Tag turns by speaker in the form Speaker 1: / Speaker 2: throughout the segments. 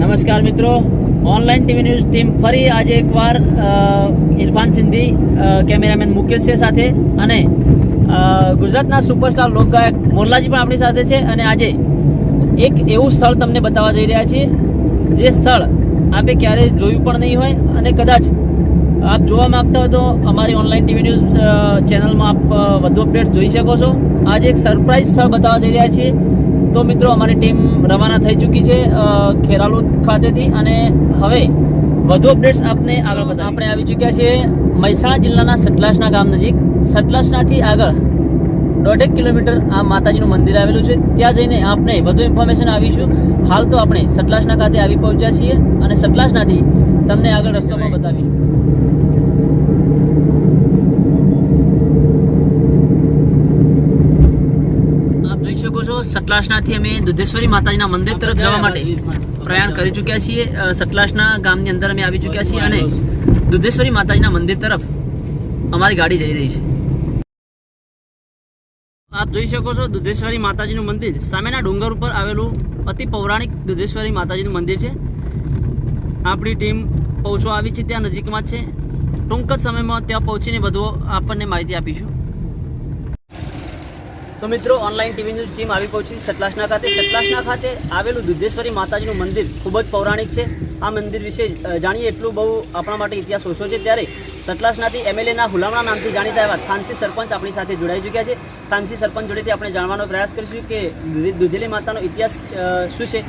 Speaker 1: નમસ્કાર મિત્રો. Online TV news team ફરી આજે એકવાર ઇરફાન સિંધી કેમેરામેન મુકેશ છે સાથે અને ગુજરાતના સુપરસ્ટાર લોકગાયક મોરલાજી પણ આપણી સાથે છે અને આજે એક એવું સ્થળ તમને બતાવવા જઈ રહ્યા છીએ. જે સ્થળ આપે ક્યારેય જોયું પણ નહીં હોય અને કદાચ આપ જોવા માંગતા હોય તો અમારી ઓનલાઈન ટીવી ન્યૂઝ ચેનલમાં આપ વધુ અપડેટ જોઈ શકો છો. આજે એક સરપ્રાઇઝ સ્થળ બતાવવા જઈ રહ્યા છીએ. તો મિત્રો અમારી ટીમ રવાના થઈ ચૂકી છે અ, ખેરાલુ ખાતેથી. અને હવે વધુ અપડેટ્સ આપને આગળ બતાવીએ આપણે આવી ચૂક્યા છીએ મહેસાણા જિલ્લાના સટલાસના ગામ નજીક. સટલાસનાથી આગળ દોઢેક કિલોમીટર આ માતાજીનું મંદિર આવેલું છે. ત્યાં જઈને આપણે વધુ ઇન્ફોર્મેશન આવીશું હાલ તો આપણે સટલાસના ખાતે આવી પહોંચ્યા છીએ અને સટલાસનાથી તમને આગળ રસ્તો પણ બતાવીશું આપ જોઈ સતલાસનાથી અમે દુધેશ્વરી માતાજીના મંદિર તરફ જવા માટે પ્રયાણ કરી ચૂક્યા છીએ. અ, સતલાસના ગામની અંદર અમે આવી ચૂક્યા છીએ અને દુધેશ્વરી માતાજીના મંદિર તરફ અમારી ગાડી જઈ રહી છે. આપ જોઈ શકો છો દુધેશ્વરી માતાજીનું મંદિર. સામેના ડુંગર ઉપર આવેલું અતિ પૌરાણિક દુધેશ્વરી માતાજીનું મંદિર છે. આપણી ટીમ પહોંચવા આવી છે ત્યાં નજીકમાં છે. ટૂંક જ સમયમાં ત્યાં પહોંચીને બધું આપણને માહિતી આપીશું. તો મિત્રો ઓનલાઈન ટીવી ન્યૂઝ ટીમ આવી પહોંચી છે સતલાસના ખાતે. સતલાસના ખાતે આવેલું દુધેશ્વરી માતાજીનું મંદિર ખૂબ જ પૌરાણિક છે. આ મંદિર વિશે જાણીએ એટલું બહુ આપણા માટે ઇતિહાસ ઓછો છે ત્યારે સતલાસનાથી એમએલએના હુલામણા નામથી જાણીતા એવા થાનસી સરપંચ આપણી સાથે જોડાઈ ચૂક્યા છે. થાનસી સરપંચ જોડેથી આપણે જાણવાનો પ્રયાસ કરીશું કે દુધે- દુધેલી માતાનો ઇતિહાસ શું છે?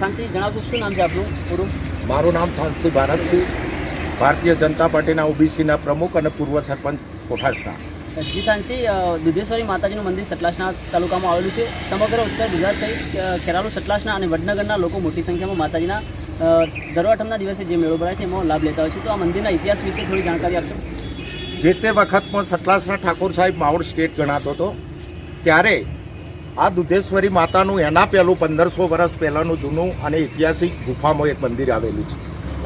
Speaker 1: થાનસી, જણાવશો શું નામ છે આપણું? પૂરું.
Speaker 2: મારું નામ થાનસી ભારતસિંહ, ભારતીય જનતા પાર્ટીના ઓબીસીના પ્રમુખ અને પૂર્વ સરપંચ કોઠાસના.
Speaker 1: જી દુધેશ્વરી માતાજીનું મંદિર સતલાસના તાલુકામાં આવેલું છે. સમગ્ર ઉત્તર ગુજરાત સહિત ખેરાલુ સતલાસના અને વડનગરના લોકો મોટી સંખ્યામાં માતાજીના દરવાઠમના દિવસે જે મેળો ભરાય છે એમાં લાભ લેતા હોય છે. તો આ મંદિરના ઇતિહાસ વિશે થોડી જાણકારી આપશો?
Speaker 2: જે તે વખતમાં સતલાસના ઠાકોર સાહેબ માવડ સ્ટેટ ગણાતો હતો, ત્યારે આ દુધેશ્વરી માતાનું એના પહેલું પંદરસો વર્ષ પહેલાંનું જૂનું અને ઐતિહાસિક ગુફામાં એક મંદિર આવેલું છે.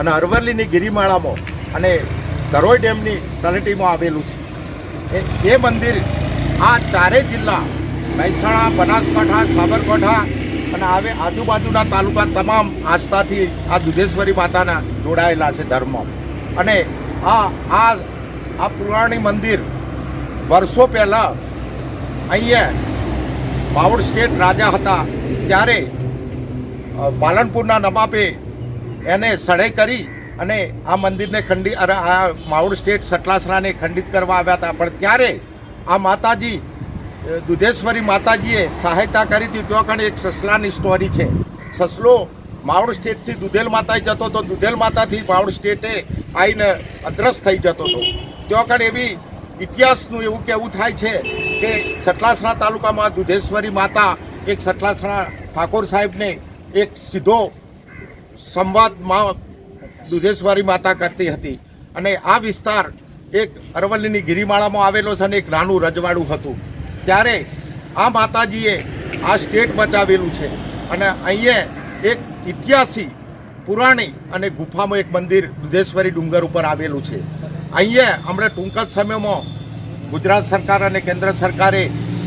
Speaker 2: અને અરવલ્લીની ગિરિમાળામાં અને ધરોઈ ડેમની તળેટીમાં આવેલું છે. એ મંદિર, આ ચારેય જિલ્લા, મહેસાણા, બનાસકાંઠા, સાબરકાંઠા અને આવે આજુબાજુના તાલુકા તમામ આસ્થાથી આ દુધેશ્વરી માતાના જોડાયેલા છે ધર્મ. અને આ આ આ પુરાણી મંદિર વર્ષો પહેલાં અહીંયા માવડ સ્ટેટ રાજા હતા. ત્યારે પાલનપુરના નવાબે એને સળે કરી અને આ મંદિરને ખંડિત અરે આ માઉડ સ્ટેટ સટલાસરાને ખંડિત કરવા આવ્યા હતા. પણ ત્યારે આ માતાજી દુધેશ્વરી માતાજીએ સહાયતા કરી હતી. તો કણ એક સસલાની સ્ટોરી છે. સસલો માવડ સ્ટેટથી દુધેલ માતા જતો હતો. દુધેલ માતાથી માવડ સ્ટેટે આવીને અદ્રસ્ત થઈ જતો હતો. ત્યાં કણ એવી ઇતિહાસનું એવું કહેવું થાય છે કે સટલાસણા તાલુકામાં દુધેશ્વરી માતા એક સટલાસણા ઠાકોર સાહેબને એક સીધો સંવાદમાં દુધેશ્વરી માતા કરતી હતી. અને આ વિસ્તાર એક અરવલ્લીની ગિરિમાળામાં આવેલો છે અને એક નાનું રજવાડું હતું. ત્યારે આ માતાજીએ આ સ્ટેટ બચાવેલું છે. અને અહીંયા એક ઇતિહાસી, પુરાણી અને ગુફામાં એક મંદિર દુધેશ્વરી ડુંગર ઉપર આવેલું છે. અહીંયા હમણાં ટૂંક જ સમયમાં ગુજરાત સરકાર અને કેન્દ્ર સરકારે,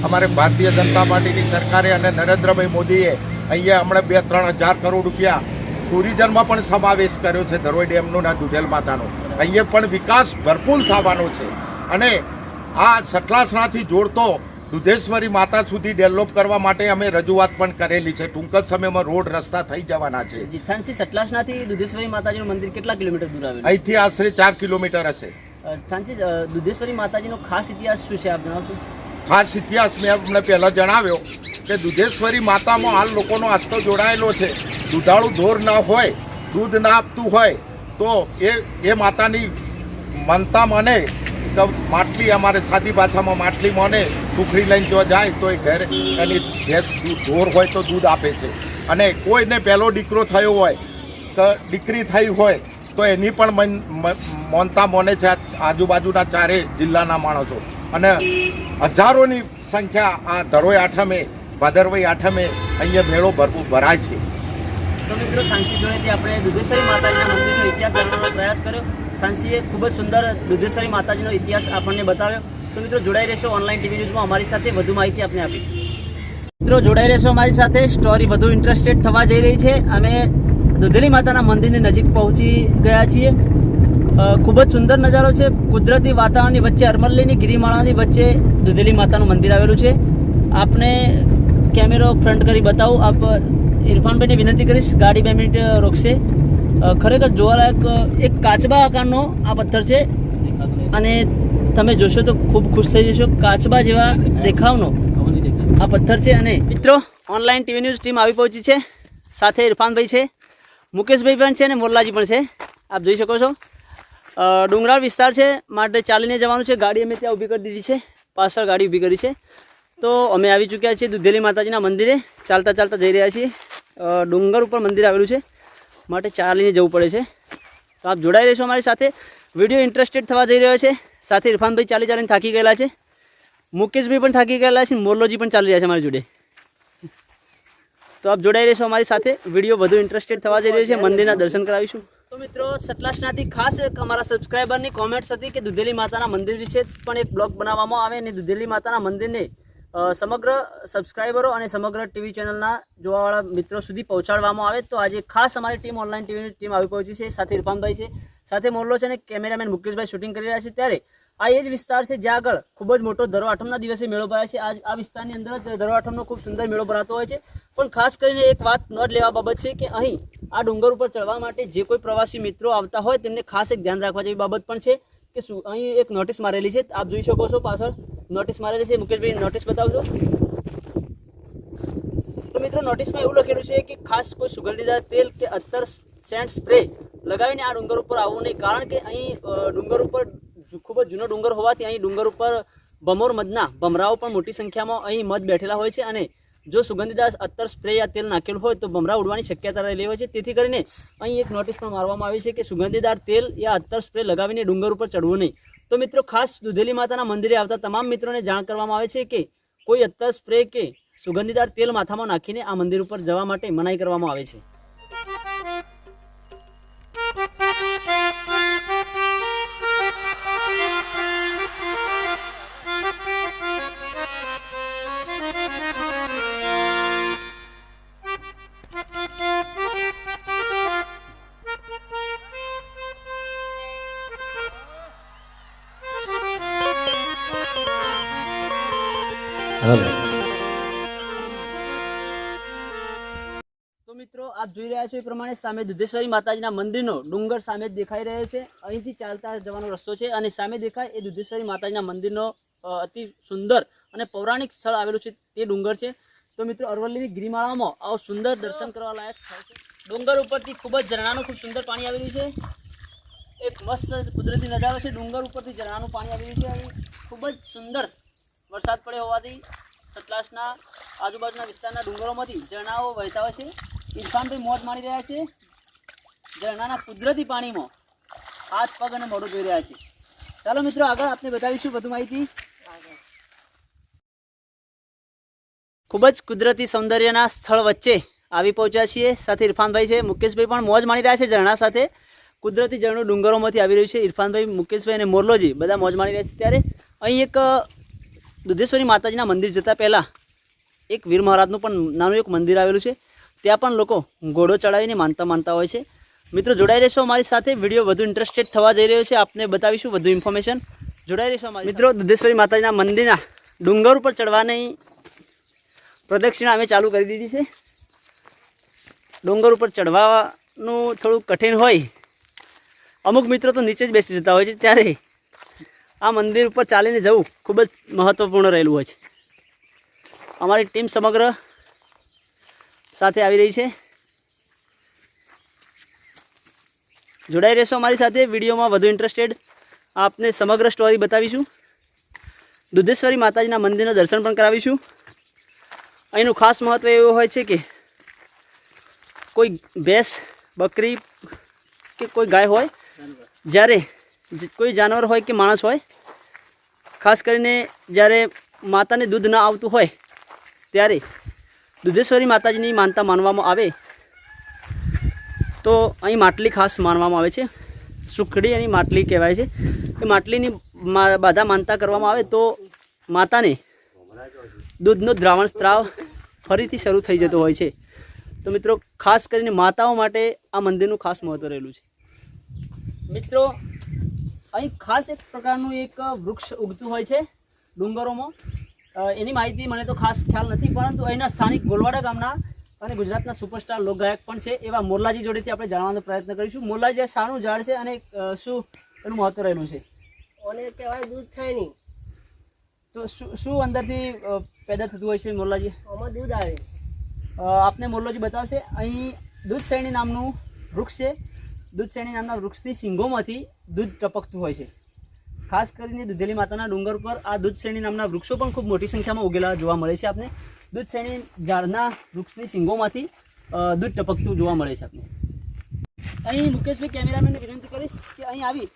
Speaker 2: અમારે ભારતીય જનતા પાર્ટીની સરકારે અને નરેન્દ્રભાઈ મોદીએ અહીંયા હમણાં બે ત્રણ હજાર કરોડ રૂપિયા ટુરિઝમમાં પણ સમાવેશ કર્યો છે ધરોઈ ડેમનો ના દુધેલ માતાનો. અહીંયા પણ વિકાસ ભરપૂર થવાનો છે. અને આ સટલાસણાથી જોડતો દુધેશ્વરી માતા સુધી ડેવલપ કરવા માટે અમે રજૂઆત પણ કરેલી છે. ટૂંક જ સમયમાં રોડ રસ્તા થઈ જવાના છે.
Speaker 1: જીથાનસી સતલાસનાથી દુધેશ્વરી માતાજીનું મંદિર કેટલા કિલોમીટર દૂર આવેલું?
Speaker 2: અહીંથી આશરે ચાર કિલોમીટર હશે.
Speaker 1: અ, દુધેશ્વરી માતાજીનો ખાસ ઇતિહાસ શું છે? આપ જણાવશો?
Speaker 2: ખાસ ઇતિહાસ મેં અમને પહેલાં જણાવ્યો. કે દુધેશ્વરી માતામાં હાલ લોકોનો આસ્થો જોડાયેલો છે. દુધાળું ઢોર ન હોય, દૂધ ના આપતું હોય, તો એ એ માતાની માનતા મને માટલી અમારે સાદી ભાષામાં માટલી મને સુખડી લઈને જો જાય તો એ ઘરે એની ભેંસ ઢોર હોય તો દૂધ આપે છે. અને કોઈને પહેલો દીકરો થયો હોય તો દીકરી થઈ હોય, તો એની પણ માનતા મોને છે આજુબાજુના ચારે જિલ્લાના માણસો. અને હજારોની સંખ્યા આ ધરોઈ આઠમે ભાદરવઈ આઠમે અહીંયા મેળો ભરપૂર ભરાય છે.
Speaker 1: તો મિત્રો થાનસી જોડેથી આપણે દુધેશ્વરી માતાજીના મંદિરનો ઇતિહાસ જાણવાનો પ્રયાસ કર્યો. થાનસીએ ખૂબ જ સુંદર દુધેશ્વરી માતાજીનો ઇતિહાસ આપણને બતાવ્યો. તો મિત્રો જોડાઈ રહેશો ઓનલાઈન ટીવી ન્યૂઝમાં. અમારી સાથે વધુ માહિતી આપને આપી. મિત્રો જોડાઈ રહેશો અમારી સાથે. સ્ટોરી વધુ ઇન્ટરેસ્ટેડ થવા જઈ રહી છે. અમે દુધેલી માતાના મંદિરની નજીક પહોંચી ગયા છીએ. ખૂબ જ સુંદર નજારો છે. કુદરતી વાતાવરણની વચ્ચે અરમલ્લીની ગિરિમાળાની વચ્ચે દુધેલી માતાનું મંદિર આવેલું છે. આપને કેમેરો ફ્રન્ટ કરી બતાવું. આપ ઇરફાનભાઈને વિનંતી કરીશ, ગાડી બે મિનિટ રોકશે. ખરેખર જોવાલાયક એક કાચબા આકારનો આ પથ્થર છે. અને તમે જોશો તો ખૂબ ખુશ થઈ જશો. કાચબા જેવા દેખાવનો આ પથ્થર છે અને મિત્રો, ઓનલાઈન ટીવી ન્યૂઝ ટીમ આવી પહોંચી છે. સાથે ઇરફાનભાઈ છે, મુકેશભાઈ પણ છે અને મોરલાજી પણ છે. આપ જોઈ શકો છો. ડુંગરાળ વિસ્તાર છે. માટે ચાલીને જવાનું છે. ગાડી અમે ત્યાં ઊભી કરી દીધી છે. પાછળ ગાડી ઊભી કરી છે. તો અમે આવી ચૂક્યા છીએ દુધેલી માતાજીના મંદિરે. ચાલતા ચાલતા જઈ રહ્યા છીએ. ડુંગર ઉપર મંદિર આવેલું છે. માટે ચાલીને જવું પડે છે. તો આપ જોડાઈ રહેશો અમારી સાથે. વીડિયો ઇન્ટરેસ્ટેડ થવા જઈ રહ્યો છે. સાથે ઇરફાનભાઈ ચાલી ચાલીને થાકી ગયેલા છે. મુકેશભાઈ પણ થાકી ગયેલા છે. મોરલોજી પણ ચાલી રહ્યા છે અમારી જોડે. તો આપ જોડાઈ રહેશો અમારી સાથે. વીડિયો વધુ ઇન્ટરેસ્ટેડ થવા જઈ રહ્યો છે. મંદિરના દર્શન કરાવીશું. તો મિત્રો સટલાસનાથી ખાસ એક અમારા સબસ્ક્રાઈબરની કોમેન્ટ્સ હતી કે દુધેલી માતાના મંદિર વિશે પણ એક બ્લોગ બનાવવામાં આવે અને દુધેલી માતાના મંદિરને સમગ્ર સબસ્ક્રાઈબરો અને સમગ્ર ટીવી ચેનલના જોવાવાળા મિત્રો સુધી પહોંચાડવામાં આવે તો આજે ખાસ અમારી ટીમ ઓનલાઈન ટીવીની ટીમ આવી પહોંચી છે. સાથે ઇરફાનભાઈ છે. સાથે મોરલો છે અને કેમેરામેન મુકેશભાઈ શૂટિંગ કરી રહ્યા છે. ત્યારે આ એ જ વિસ્તાર છે જ્યાં આગળ ખૂબ જ મોટો દરો આઠમના દિવસે મેળો ભરાય છે. આજ આ વિસ્તારની અંદર જ દરો આઠમનો ખૂબ સુંદર મેળો ભરાતો હોય છે. પણ ખાસ કરીને એક વાત નોંધ લેવા બાબત છે કે અહીં આ ડુંગર ઉપર ચડવા માટે જે કોઈ પ્રવાસી મિત્રો આવતા હોય તેમને ખાસ એક ધ્યાન રાખવા જેવી બાબત પણ છે કે શું, અહીં એક નોટિસ મારેલી છે. આપ જોઈ શકો છો પાછળ નોટિસ મારે છે મુકેશભાઈ નોટિસ બતાવજો. તો મિત્રો નોટિસમાં એવું લખેલું છે કે ખાસ કોઈ સુગંધીદાર તેલ કે અત્તર સેન્ટ સ્પ્રે લગાવીને આ ડુંગર ઉપર આવવું નહીં. કારણ કે અહીં ડુંગર ઉપર ખૂબ જ જૂનો ડુંગર હોવાથી અહીં ડુંગર ઉપર ભમોર મધના, ભમરાઓ પણ મોટી સંખ્યામાં અહીં મધ બેઠેલા હોય છે અને જો સુગંધીદાર અત્તર સ્પ્રે યા તેલ નાખેલું હોય તો ભમરા ઉડવાની શક્યતા રહેલી હોય છે. તેથી કરીને અહીં એક નોટિસ પણ મારવામાં આવી છે કે સુગંધીદાર તેલ યા અત્તર સ્પ્રે લગાવીને ડુંગર ઉપર ચડવું નહીં. તો મિત્રો ખાસ દુધેલી માતાના મંદિરે આવતા તમામ મિત્રોને જાણ કરવામાં આવે છે કે કોઈ અત્તર સ્પ્રે કે સુગંધીદાર તેલ માથામાં નાખીને આ મંદિર ઉપર જવા માટે મનાઈ કરવામાં આવે છે. રહ્યા છો એ પ્રમાણે સામે દુધેશ્વરી માતાજીના મંદિરનો ડુંગર સામે દેખાઈ રહ્યો છે. અહીંથી ચાલતા જવાનો રસ્તો છે અને સામે દેખાય એ દુધેશ્વરી માતાજીના મંદિરનો અતિ સુંદર અને પૌરાણિક સ્થળ આવેલું છે તે ડુંગર છે. તો મિત્રો અરવલ્લીની ગિરિમાળામાં આવો સુંદર દર્શન કરવા લાયક સ્થળ છે. ડુંગર ઉપરથી ખૂબ જ ઝરણાનું ખૂબ સુંદર પાણી આવેલું છે. એક મસ્ત કુદરતી નજારો છે. ડુંગર ઉપરથી ઝરણાનું પાણી આવેલું છે. અહીં ખૂબ જ સુંદર વરસાદ પડ્યો હોવાથી સતલાસના આજુબાજુના વિસ્તારના ડુંગરોમાંથી ઝરણાઓ વહેતા હોય છે. ઇરફાનભાઈ મોત માણી રહ્યા છે. ઝરણાના કુદરતી પાણીમાં હાથ પગ અને મોઢું ધોઈ રહ્યા છે. ચાલો મિત્રો, આગળ આપને બતાવીશું વધુ માહિતી. ખૂબ જ કુદરતી સૌંદર્યના સ્થળ વચ્ચે આવી પહોંચ્યા છીએ. સાથે ઇરફાનભાઈ છે, મુકેશભાઈ પણ મોજ માણી રહ્યા છે ઝરણા સાથે. કુદરતી ઝરણું ડુંગરોમાંથી આવી રહ્યું છે. ઇરફાનભાઈ, મુકેશભાઈ અને મોરલોજી બધા મોજ માણી રહ્યા છે ત્યારે. અહીં એક દુધેશ્વરી માતાજીના મંદિર જતાં પહેલાં એક વીર મહારાજનું પણ નાનું એક મંદિર આવેલું છે. ત્યાં પણ લોકો ઘોડો ચડાવીને માનતા માનતા હોય છે. મિત્રો જોડાઈ રહેશો અમારી સાથે. વીડિયો વધુ ઇન્ટરેસ્ટેડ થવા જઈ રહ્યો છે. આપને બતાવીશું વધુ ઇન્ફોર્મેશન જોડાઈ રહેશો અમારી મિત્રો દુધેશ્વરી માતાજીના મંદિરના ડુંગર ઉપર ચડવાની પ્રદક્ષિણા અમે ચાલુ કરી દીધી છે. ડુંગર ઉપર ચડવાનું થોડું કઠિન હોય. અમુક મિત્રો તો નીચે જ બેસી જતા હોય છે. ત્યારે આ મંદિર ઉપર ચાલીને જવું ખૂબ જ મહત્ત્વપૂર્ણ રહેલું હોય છે. અમારી ટીમ સમગ્ર સાથે આવી રહી છે. જોડાઈ રહેશો અમારી સાથે. વિડીયોમાં વધુ ઇન્ટરેસ્ટેડ આપને સમગ્ર સ્ટોરી બતાવીશું. દુધેશ્વરી માતાજીના મંદિરના દર્શન પણ કરાવીશું. અહીંનું ખાસ મહત્ત્વ એવું હોય છે કે કોઈ ભેંસ, બકરી કે કોઈ ગાય હોય, જ્યારે કોઈ જાનવર હોય કે માણસ હોય, ખાસ કરીને જ્યારે માતાને દૂધ ન આવતું હોય, ત્યારે દુધેશ્વરી માતાજીની માનતા માનવામાં આવે તો અહીં માટલી ખાસ માનવામાં આવે છે. સુખડી એની માટલી કહેવાય છે. એ માટલીની બાધા માનતા કરવામાં આવે તો માતાને દૂધનો દ્રાવણ સ્ત્રાવ ફરીથી શરૂ થઈ જતો હોય છે. તો મિત્રો, ખાસ કરીને માતાઓ માટે આ મંદિરનું ખાસ મહત્વ રહેલું છે. મિત્રો, અહીં ખાસ એક પ્રકારનું એક વૃક્ષ ઉગતું હોય છે ડુંગરોમાં. એની માહિતી મને તો ખાસ ખ્યાલ નથી પરંતુ અહીંના સ્થાનિક ગોલવાડા ગામના અને ગુજરાતના સુપરસ્ટાર લોકગાયક પણ છે એવા મોરલાજી જોડેથી આપણે જાણવાનો પ્રયત્ન કરીશું. મોરલાજી આ શાનું ઝાડ છે અને શું એનું મહત્વ રહેલું છે?
Speaker 3: અને કહેવાય? દૂધ થાય નહીં.
Speaker 1: તો શું શું અંદરથી પેદા થતું હોય છે મોરલાજી?
Speaker 3: આમાં દૂધ આવે.
Speaker 1: આપને મોરલોજી બતાવશે. અહીં દૂધ શ્રેણી નામનું વૃક્ષ છે. દૂધ શ્રેણી નામના વૃક્ષની સિંગોમાંથી દૂધ ટપકતું હોય છે. ખાસ કરીને દૂધેલી માતાના ડુંગર પર આ દૂધ શેરણી નામના વૃક્ષો પણ ખૂબ મોટી સંખ્યામાં ઉગેલા જોવા મળે છે આપને. દૂધ શેરણી ઝાડના વૃક્ષની સિંગોમાંથી દૂધ ટપકતું જોવા મળે છે આપને. અહીં મુકેશભાઈ કેમેરામેનને વિનંતી કરીશ કે અહીં આવી.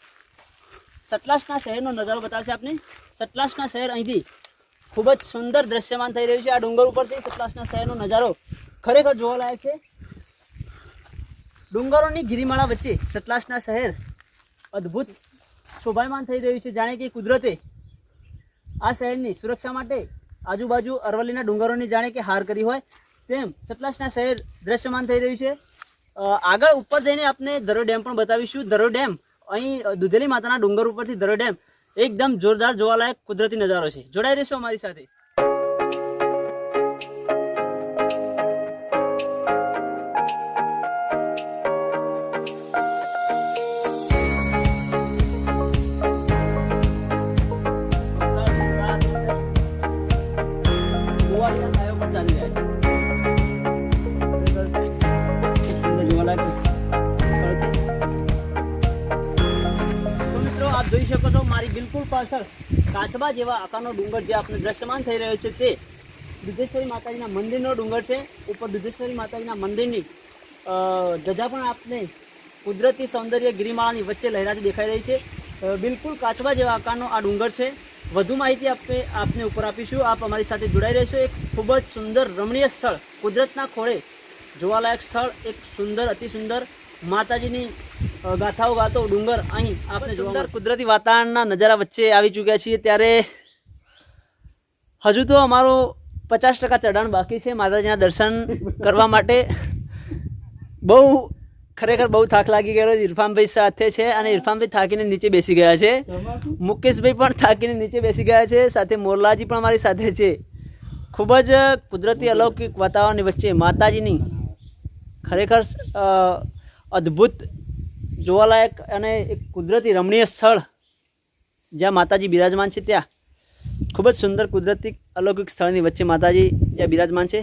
Speaker 1: સતલાસના શહેરનો નજારો બતાવશે આપને. સતલાસના શહેર અહીંથી ખૂબ જ સુંદર દ્રશ્યમાન થઈ રહ્યું છે આ ડુંગર ઉપરથી. સતલાસના શહેરનો નજારો ખરેખર જોવાલાયક છે. ડુંગરોની ગિરિમાળા વચ્ચે સતલાસના શહેર અદ્ભુત શોભાયમાન થઈ રહ્યું છે. જાણે કે કુદરતે આ શહેરની સુરક્ષા માટે આજુબાજુ અરવલ્લીના ડુંગરોની જાણે કે હાર કરી હોય તેમ સતલાસના શહેર દ્રશ્યમાન થઈ રહ્યું છે. આગળ ઉપર જઈને આપણે ધરો ડેમ પણ બતાવીશું. ધરો ડેમ અહીં દુધેલી માતાના ડુંગર ઉપરથી ધરો ડેમ એકદમ જોરદાર જોવાલાયક કુદરતી નજારો છે. જોડાઈ રહેશો અમારી સાથે. તો મિત્રો, આપ જોઈ શકો છો, મારી બિલકુલ પાછળ કાચબા જેવા આકારનો ડુંગર જે આપણે દ્રશ્યમાન થઈ રહ્યો છે તે દુધેશ્વરી માતાજીના મંદિરનો ડુંગર છે. ઉપર દુધેશ્વરી માતાજીના મંદિરની ધજા પણ આપને કુદરતી સૌંદર્ય ગિરિમાળાની વચ્ચે લહેરાતી દેખાઈ રહી છે. બિલકુલ કાચબા જેવા આકારનો આ ડુંગર છે. વધુ માહિતી આપણે આપને ઉપર આપીશું. આપ અમારી સાથે જોડાઈ રહેશો. એક ખૂબ જ સુંદર રમણીય સ્થળ કુદરતના ખોળે જોવાલાયક સ્થળ એક સુંદર અતિ સુંદર માતાજીની ગાથાઓ ગાતો ડુંગર અહીં આપણે સુંદર કુદરતી વાતાવરણના નજારા વચ્ચે આવી ચૂક્યા છીએ ત્યારે હજુ તો અમારું પચાસ ટકા ચઢાણ બાકી છે માતાજીના દર્શન કરવા માટે. બહુ ખરેખર બહુ થાક લાગી ગયેલો છે. ઇરફાનભાઈ સાથે છે અને ઇરફાનભાઈ થાકીને નીચે બેસી ગયા છે. મુકેશભાઈ પણ થાકીને નીચે બેસી ગયા છે. સાથે મોરલાજી પણ મારી સાથે છે. ખૂબ જ કુદરતી અલૌકિક વાતાવરણની વચ્ચે માતાજીની ખરેખર અદ્ભુત જોવાલાયક અને એક કુદરતી રમણીય સ્થળ જ્યાં માતાજી બિરાજમાન છે ત્યાં. ખૂબ જ સુંદર કુદરતી અલૌકિક સ્થળની વચ્ચે માતાજી જ્યાં બિરાજમાન છે.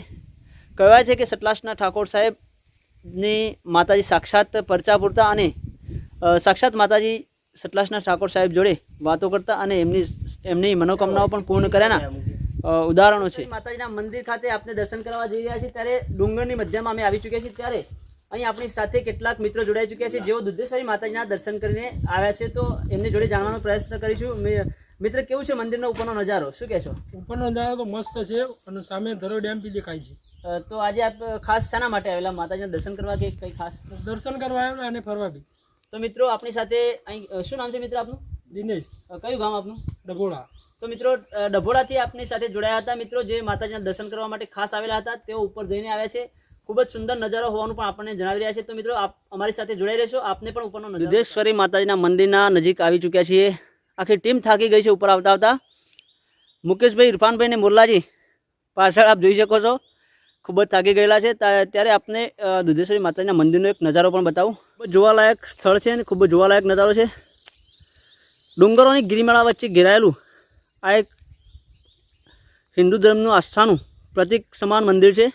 Speaker 1: કહેવાય છે કે સટલાસના ઠાકોર સાહેબની માતાજી સાક્ષાત પરચા પૂરતા અને સાક્ષાત માતાજી સટલાસના ઠાકોર સાહેબ જોડે વાતો કરતા અને એમની એમની મનોકામનાઓ પણ પૂર્ણ કર્યાના ઉદાહરણો છે. માતાજીના મંદિર ખાતે આપણે દર્શન કરવા જઈ રહ્યા છીએ. ત્યારે ડુંગરની મધ્યમાં અમે આવી ચૂક્યા છીએ. ત્યારે અહીં આપણી સાથે કેટલાક મિત્રો જોડાઈ ચૂક્યા છે જેઓ દુધેશ્વરી માતાજીના દર્શન કરીને આવ્યા છે. તો એમની જોડે જાણવાનો પ્રયત્ન કરીશું. મિ- મિત્ર કેવું છે મંદિરનો ઉપરનો નજારો? શું કહેશો?
Speaker 4: ઉપરનો નજારો તો મસ્ત છે અને સામે ધરો ડેમ બી દેખાય છે.
Speaker 1: તો આજે આપ ખાસ શાના માટે આવેલા? માતાજીના દર્શન કરવા કે કંઈ ખાસ?
Speaker 4: દર્શન કરવા આવેલા અને ફરવા બી.
Speaker 1: તો મિત્રો આપણી સાથે અહીં શું નામ છે મિત્ર આપનું?
Speaker 4: દિનેશ.
Speaker 1: કયું ગામ આપનું?
Speaker 4: ડગોળા
Speaker 1: તો મિત્રો અ, ડભોડાથી આપની સાથે જોડાયા હતા મિત્રો જે માતાજીના દર્શન કરવા માટે ખાસ આવેલા હતા. તેઓ ઉપર જઈને આવ્યા છે. ખૂબ જ સુંદર નજારો હોવાનું પણ આપણને જણાવી રહ્યા છે. તો મિત્રો આપ અમારી સાથે જોડાઈ રહેશો. આપને પણ ઉપરનો દુધેશ્વરી માતાજીના મંદિરના નજીક આવી ચૂક્યા છીએ. આખી ટીમ થાકી ગઈ છે ઉપર આવતા આવતા. મુકેશભાઈ ઇરફાનભાઈ ને મુરલાજી પાછળ આપ જોઈ શકો છો. ખૂબ જ થાકી ગયેલા છે. ત્યારે આપને દુધેશ્વરી માતાજીના મંદિરનો એક નજારો પણ બતાવું. ખૂબ જોવાલાયક સ્થળ છે અને ખૂબ જ જોવાલાયક નજારો છે. ડુંગરોની ગિરિમાળા વચ્ચે ઘેરાયેલું આ એક હિન્દુ ધર્મનું આસ્થાનું પ્રતિક સમાન મંદિર છે.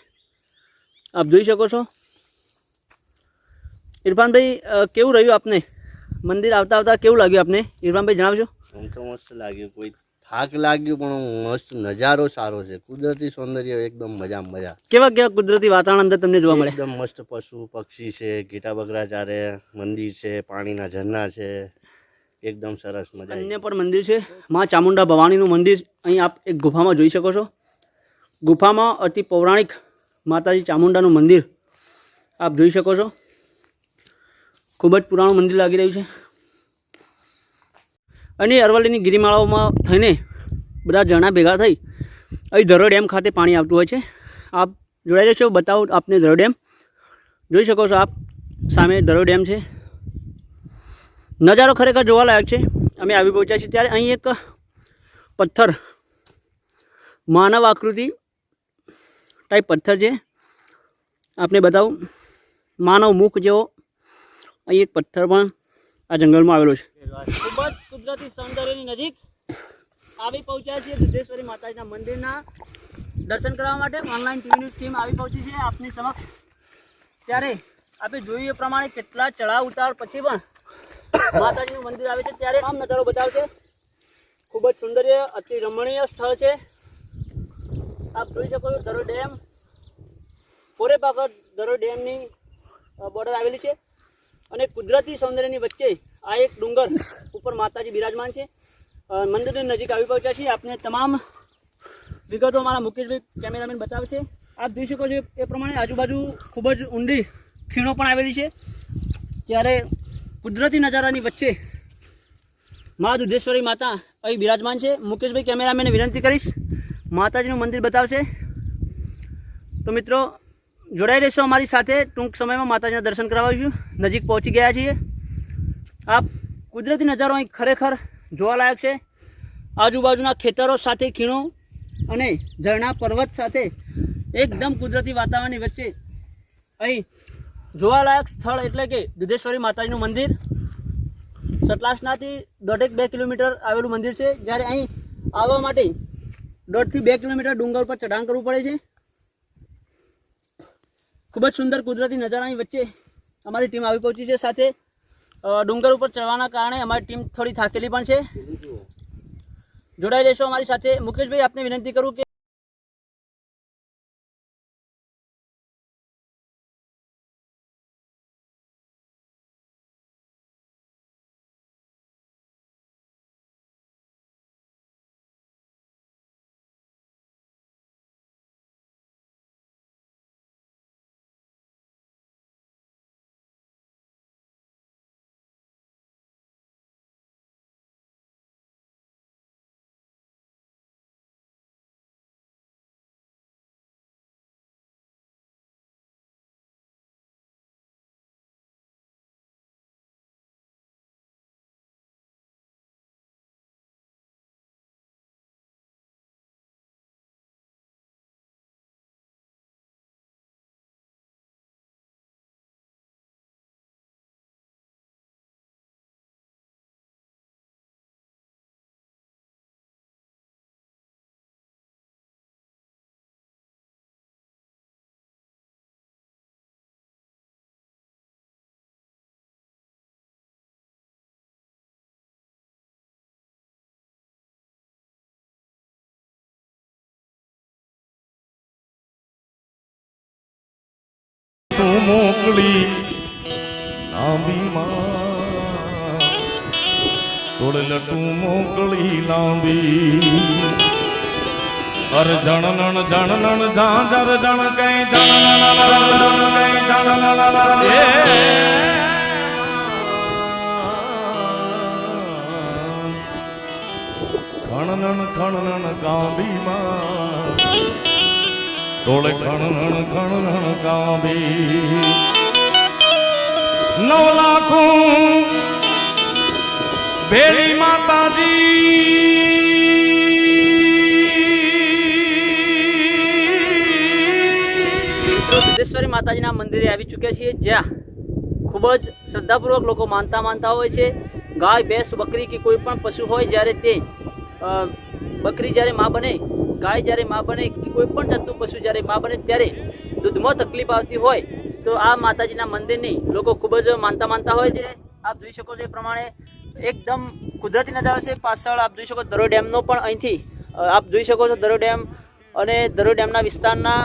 Speaker 1: આપ જોઈ શકો છો. ઇરફાનભાઈ કેવું રહ્યું આપને? મંદિર આવતા આવતા કેવું લાગ્યું આપને? ઇરફાનભાઈ જણાવજો
Speaker 5: હું તો મસ્ત લાગ્યું. કોઈ થાક લાગ્યું પણ મસ્ત નજારો સારો છે. કુદરતી સૌંદર્ય એકદમ મજા મજા.
Speaker 1: કેવા કેવા કુદરતી વાતાવરણ અંદર તમને જોવા મળે?
Speaker 5: એકદમ મસ્ત પશુ પક્ષી છે ઘેટા બકરા ચારે મંદિર છે પાણીના ઝરણા છે. એકદમ સરસ મજા.
Speaker 1: અન્ય પણ મંદિર છે. માં ચામુંડા ભવાનીનું મંદિર અહીં આપ એક ગુફામાં જોઈ શકો છો. ગુફામાં અતિ પૌરાણિક માતાજી ચામુંડાનું મંદિર આપ જોઈ શકો છો. ખૂબ જ પુરાણું મંદિર લાગી રહ્યું છે. અને અરવલ્લીની ગિરિમાળાઓમાં થઈને બધા જણા ભેગા થઈ અહીં ધરો ડેમ ખાતે પાણી આવતું હોય છે. આપ જોડાઈ રહેશો. બતાવો આપને ધરો ડેમ. જોઈ શકો છો આપ. સામે ધરો ડેમ છે. નજારો ખરેખર જોવાલાયક છે. અમે આવી પહોંચ્યા છીએ ત્યારે અહીં એક પથ્થર માનવ આકૃતિ ટાઈપ પથ્થર છે. આપને બતાવું, માનવ મુખ જેવો અહીં એક પથ્થર પણ આ જંગલમાં આવેલો છે. ખૂબ જ કુદરતી સૌંદર્યની નજીક આવી પહોંચ્યા છીએ સિદ્ધેશ્વરી માતાજીના મંદિરના દર્શન કરવા માટે. ઓનલાઈન ટીવી ન્યૂઝ ટીમ આવી પહોંચી છે આપની સમક્ષ. ત્યારે આપણે જોઈએ પ્રમાણે કેટલા ચડાવ ઉતાર પછી પણ માતાજીનું મંદિર આવે છે ત્યારે આમ નજારો બતાવશે ખૂબ જ સુંદર અતિ રમણીય સ્થળ છે. આપ જોઈ શકો છો દરો ડેમ. ફોરે પાકર દરો ડેમની બોર્ડર આવેલી છે. અને કુદરતી સૌંદર્યની વચ્ચે આ એક ડુંગર ઉપર માતાજી બિરાજમાન છે. મંદિરની નજીક આવી પહોંચ્યા છીએ. આપને તમામ વિગતો મારા મુકેશભાઈ કેમેરામેન બતાવશે આપ જોઈ શકો છો એ પ્રમાણે આજુબાજુ ખૂબ જ ઊંડી ખીણો પણ આવેલી છે. ત્યારે કુદરતી નજારાની વચ્ચે મા દુધેશ્વરી માતા અહીં બિરાજમાન છે. મુકેશભાઈ કેમેરામેને વિનંતી કરીશ, માતાજીનું મંદિર બતાવશે. તો મિત્રો, જોડાઈ રહેશો અમારી સાથે. ટૂંક સમયમાં માતાજીના દર્શન કરાવીશું. નજીક પહોંચી ગયા છીએ. આપ કુદરતી નજારો અહીં ખરેખર જોવાલાયક છે. આજુબાજુના ખેતરો સાથે ખીણો અને ઝરણા પર્વત સાથે એકદમ કુદરતી વાતાવરણની વચ્ચે અહીં જોવાલાયક સ્થળ એટલે કે દુધેશ્વરી માતાજીનું મંદિર. સતલાસનાથી દોઢેક બે કિલોમીટર આવેલું મંદિર છે. જ્યારે અહીં આવવા માટે દોઢથી બે કિલોમીટર ડુંગર પર ચઢાણ કરવું પડે છે. ખૂબ જ સુંદર કુદરતી નજારાની વચ્ચે અમારી ટીમ આવી પહોંચી છે. સાથે ડુંગર ઉપર ચડવાના કારણે અમારી ટીમ થોડી થાકેલી પણ છે. જોડાઈ રહેશો અમારી સાથે. મુકેશભાઈ, આપને વિનંતી કરું કે
Speaker 6: મોકલી લાંબી માં તોડ લટું મોકલી લાંબી અર જણનણ જણનણ જર જણ કઈ જણ કઈ જણ એ ખણનણ ખણનણ ગાંધી માં ખણનણ ખણનણ નવ લાખું. ભેળી માતાજી.
Speaker 1: સિદ્ધેશ્વરી માતાજીના મંદિરે આવી ચૂક્યા છીએ જ્યાં ખૂબ જ શ્રદ્ધાપૂર્વક લોકો માનતા માનતા હોય છે. ગાય, ભેંસ, બકરી કે કોઈ પણ પશુ હોય જ્યારે તે બકરી જ્યારે માં બને, ગાય જ્યારે મા બને કે કોઈ પણ જાતનું પશુ જ્યારે મા બને ત્યારે દૂધમાં તકલીફ આવતી હોય તો આ માતાજીના મંદિરની લોકો ખૂબ જ માનતા માનતા હોય છે. આપ જોઈ શકો છો એ પ્રમાણે એકદમ કુદરતી નજારો છે. પાછળ આપ જોઈ શકો દરો ડેમનો પણ અહીંથી આપ જોઈ શકો છો દરો ડેમ અને દરો ડેમના વિસ્તારના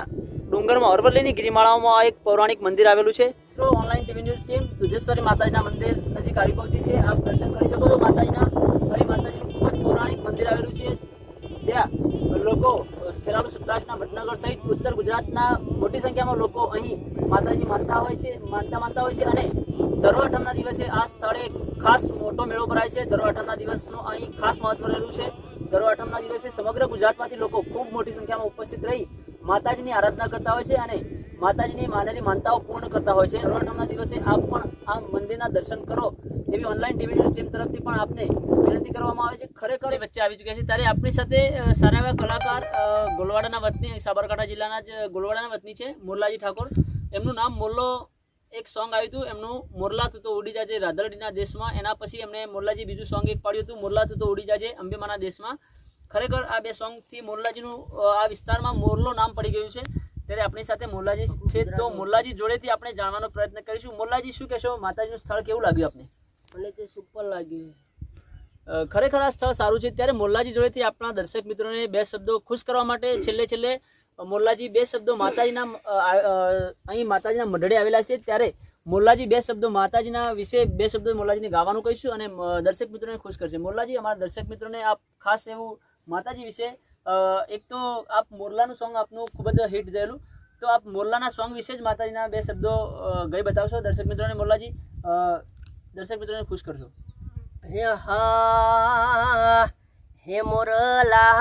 Speaker 1: ડુંગરમાં અરવલ્લીની ગિરિમાળાઓમાં એક પૌરાણિક મંદિર આવેલું છે. તો online TV news team Dudheshwari માતાજીના મંદિર નજીક આવી પહોંચી છે. આપ દર્શન કરી શકો છો માતાજીના. સૌરાષ્ટ્રના વડનગર સહિત ઉત્તર ગુજરાતના મોટી સંખ્યામાં લોકો અહીં માતાજી માનતા હોય છે, માનતા માનતા હોય છે અને દરવાઠમના દિવસે આ સ્થળે ખાસ મોટો મેળો ભરાય છે. દરવાઠમના દિવસનું અહીં ખાસ મહત્વ રહેલું છે. દરવાઠમના દિવસે સમગ્ર ગુજરાતમાંથી લોકો ખૂબ મોટી સંખ્યામાં ઉપસ્થિત રહી માતાજીની આરાધના કરતા હોય છે અને માતાજીની માનેલી માનતાઓ પૂર્ણ કરતા હોય છે. દરવાઠમના દિવસે આપ પણ આ મંદિરના દર્શન કરો એવી ઓનલાઈન ટીવી ન્યૂઝ ટીમ તરફથી પણ આપને વિનંતી કરવામાં આવે છે. ખરેખર એ વચ્ચે આવી ચૂક્યા છે. ત્યારે આપણી સાથે સારા એવા કલાકાર ગોલવાડાના વતની સાબરકાંઠા જિલ્લાના જ ગોલવાડાના વતની છે મોરલાજી ઠાકોર. એમનું નામ મોરલો એક સોંગ આવ્યું હતું. એમનું મોરલા તું તો ઉડી જાજે રાધરડીના દેશમાં. એના પછી એમણે મોરલાજી બીજું સોંગ એક પાડ્યું હતું મોરલા તું તો ઉડી જાજે અંબેમાના દેશમાં. ખરેખર આ બે સોંગથી મોરલાજીનું આ વિસ્તારમાં મોરલો નામ પડી ગયું છે. ત્યારે આપણી સાથે મોરલાજી છે તો મોરલાજી જોડેથી આપણે જાણવાનો પ્રયત્ન કરીશું. મોરલાજી શું કહેશો? માતાજીનું સ્થળ કેવું લાગ્યું આપને?
Speaker 3: મને તે સુપર લાગ્યું.
Speaker 1: ખરેખર આ સ્થળ સારું છે. ત્યારે મોરલાજી જોડેથી આપણા દર્શક મિત્રોને બે શબ્દો ખુશ કરવા માટે છેલ્લે છેલ્લે મોરલાજી બે શબ્દો માતાજીના અહીં માતાજીના મંડળે આવેલા છે. ત્યારે મોરલાજી બે શબ્દો માતાજીના વિશે બે શબ્દો મોરલાજીને ગાવાનું કહીશું અને દર્શક મિત્રોને ખુશ કરશે. મોરલાજી અમારા દર્શક મિત્રોને આપ ખાસ એવું માતાજી વિશે એક તો આપ મોરલાનું સોંગ આપનું ખૂબ જ હિટ થયેલું. તો આપ મોરલાના સોંગ વિશે જ માતાજીના બે શબ્દો ગઈ બતાવશો. દર્શક મિત્રોને મોરલાજી દર્શક મિત્રોને ખુશ કરશો.
Speaker 3: હે હા હે મોરલા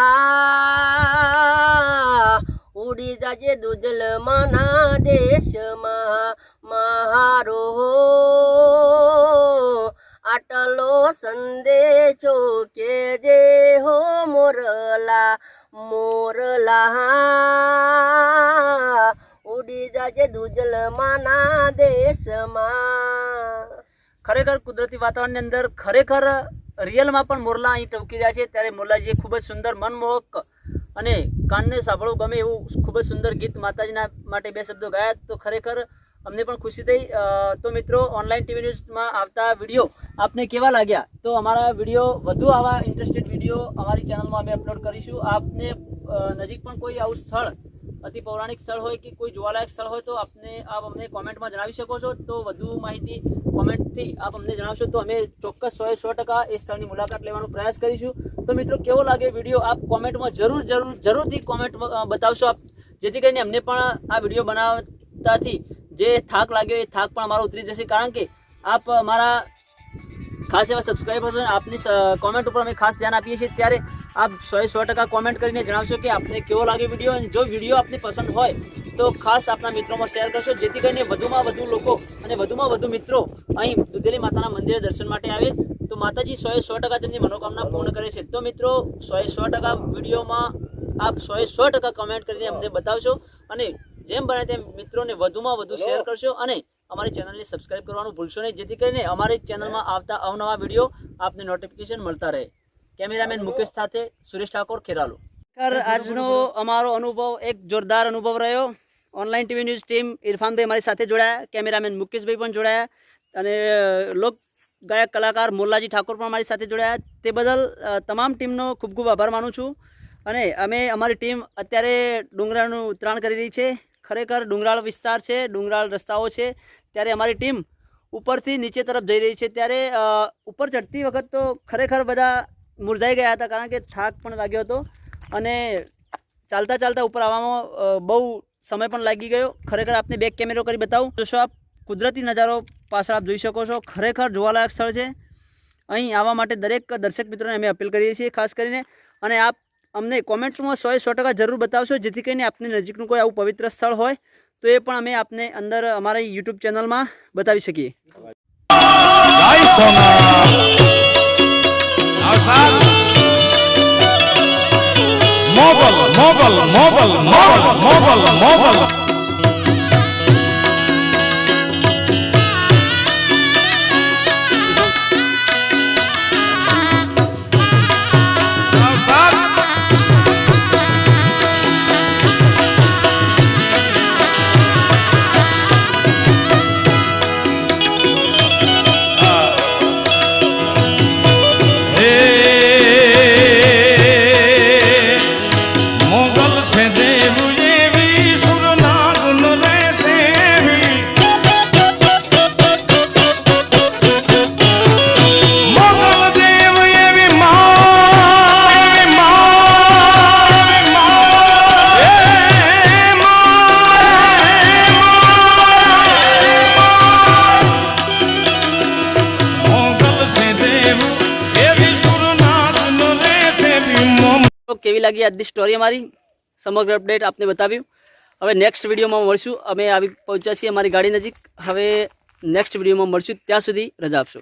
Speaker 3: ઉડી જાજે દુજલ માના દેશમાં મારો આટલો સંદેશો કે જે હો મોરલા મોરલા ઉડી જાજે દુજલ માના દેશમાં
Speaker 1: ખરેખર કુદરતી વાતાવરણની અંદર ખરેખર રિયલમાં પણ મોરલા અહીં ટવકી રહ્યા છે. ત્યારે મોરલાજીએ ખૂબ જ સુંદર મનમોહક અને કાનને સાંભળવું ગમે એવું ખૂબ જ સુંદર ગીત માતાજીના માટે બે શબ્દો ગાયા. તો ખરેખર અમને પણ ખુશી થઈ. તો મિત્રો, ઓનલાઈન ટીવી ન્યૂઝમાં આવતા વીડિયો આપને કેવા લાગ્યા? તો અમારા વીડિયો વધુ આવા ઇન્ટરેસ્ટેડ વીડિયો અમારી ચેનલમાં અમે અપલોડ કરીશું. આપને નજીક પણ કોઈ આવું સ્થળ અતિ પૌરાણિક સ્થળ હોય કે કોઈ જોવાલાયક સ્થળ હોય તો આપને આપ અમને કોમેન્ટમાં જણાવી શકો છો. તો વધુ માહિતી કોમેન્ટથી આપ અમને જણાવશો તો અમે ચોક્કસ સો સો ટકા એ સ્થળની મુલાકાત લેવાનો પ્રયાસ કરીશું. તો મિત્રો, કેવો લાગે વીડિયો? આપ કોમેન્ટમાં જરૂર જરૂર, જરૂરથી કોમેન્ટ બતાવશો આપ. જેથી કરીને અમને પણ આ વીડિયો બનાવતાથી જે થાક લાગ્યો, એ થાક પણ અમારો ઉતરી જશે. કારણ કે આપ અમારા ખાસ એવા સબસ્ક્રાઈબર્સ આપની કોમેન્ટ ઉપર અમે ખાસ ધ્યાન આપીએ છીએ. ત્યારે આપ સો સો ટકા કોમેન્ટ કરીને જણાવશો કે આપને કેવો લાગે વીડિયો અને જો વીડિયો આપને પસંદ હોય તો ખાસ આપના મિત્રોમાં શેર કરશો જેથી કરીને વધુમાં વધુ લોકો અને વધુમાં વધુ મિત્રો અહીં દુધેલી માતાના મંદિરે દર્શન માટે આવે. તો માતાજી સોએ સો ટકા તેમની મનોકામના પૂર્ણ કરે છે. તો મિત્રો સોએ સો ટકા વિડીયોમાં આપ સોએ સો ટકા કમેન્ટ કરીને અમને બતાવશો અને જેમ બને તેમ મિત્રોને વધુમાં વધુ શેર કરશો અને અમારી ચેનલને સબસ્ક્રાઇબ કરવાનું ભૂલશો નહીં જેથી કરીને અમારી ચેનલમાં આવતા અવનવા વીડિયો આપને નોટિફિકેશન મળતા રહે. કેમેરામેન મુકેશ સાથે સુરેશ ઠાકોર ખેરાલુ. આજનો અમારો અનુભવ એક જોરદાર અનુભવ રહ્યો. ઓનલાઈન ટીવી ન્યૂઝ ટીમ ઇરફાનભાઈ અમારી સાથે જોડાયા કેમેરામેન મુકેશભાઈ પણ જોડાયા અને લોક ગાયક કલાકાર મોલ્લાજી ઠાકોર પણ અમારી સાથે જોડાયા. તે બદલ તમામ ટીમનો ખૂબ ખૂબ આભાર માનું છું. અને અમે અમારી ટીમ અત્યારે ડુંગરાળનું ઉતરાણ કરી રહી છે. ખરેખર ડુંગરાળ વિસ્તાર છે ડુંગરાળ રસ્તાઓ છે. ત્યારે અમારી ટીમ ઉપરથી નીચે તરફ જઈ રહી છે. ત્યારે ઉપર ચડતી વખત તો ખરેખર બધા મુરઝાઈ ગયા હતા કારણ કે થાક પણ લાગ્યો હતો અને ચાલતા ચાલતા ઉપર આવવામાં બહુ સમય પણ લાગી ગયો. ખરેખર આપને બેક કેમેરો કરી બતાવું. જોશો આપ, કુદરતી નજારો પાછળ આપ જોઈ શકો છો. ખરેખર જોવાલાયક સ્થળ છે. અહીં આવવા માટે દરેક દર્શક મિત્રોને અમે અપીલ કરીએ છીએ, ખાસ કરીને. અને આપ અમને કોમેન્ટ્સમાં સો સો ટકા જરૂર બતાવશો, જેથી કરીને આપની નજીકનું કોઈ આવું પવિત્ર સ્થળ હોય, તો એ પણ અમે આપને અંદર અમારી યુટ્યુબ ચેનલમાં બતાવી શકીએ.
Speaker 6: મોગલ મોગલ મોગલ મોગલ મોગલ મોગલ.
Speaker 1: લાગી આજની સ્ટોરી અમારી. સમગ્ર અપડેટ આપને બતાવ્યું. હવે નેક્સ્ટ વિડીયોમાં મળશું. અમે આવી પહોંચ્યા છીએ અમારી ગાડી નજીક. હવે નેક્સ્ટ વિડીયોમાં મળશું. ત્યાં સુધી રજા આપશો.